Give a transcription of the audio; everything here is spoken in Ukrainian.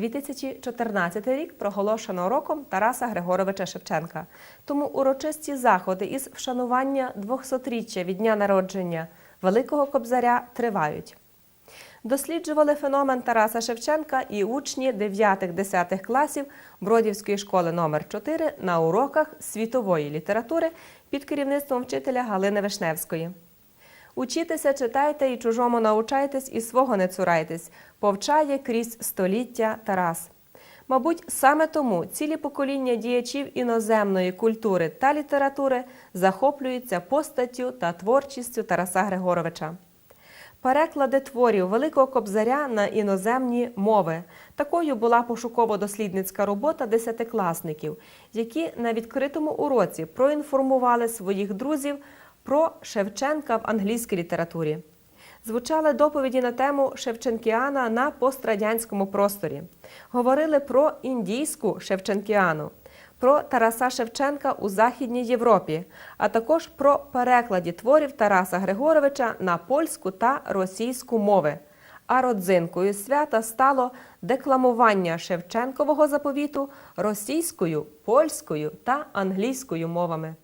2014 рік проголошено роком Тараса Григоровича Шевченка. Тому урочисті заходи із вшанування 200-річчя від дня народження Великого Кобзаря тривають. Досліджували феномен Тараса Шевченка і учні 9-10 класів Бродівської школи номер 4 на уроках світової літератури під керівництвом вчителя Галини Вишневської. Учітеся, читайте і чужому научайтесь, і свого не цурайтесь, повчає крізь століття Тарас. Мабуть, саме тому цілі покоління діячів іноземної культури та літератури захоплюються постаттю та творчістю Тараса Григоровича. Переклади творів Великого Кобзаря на іноземні мови. Такою була пошуково-дослідницька робота десятикласників, які на відкритому уроці проінформували своїх друзів про Шевченка в англійській літературі. Звучали доповіді на тему Шевченкіана на пострадянському просторі. Говорили про індійську Шевченкіану, про Тараса Шевченка у Західній Європі, а також про перекладі творів Тараса Григоровича на польську та російську мови. А родзинкою свята стало декламування Шевченкового заповіту російською, польською та англійською мовами.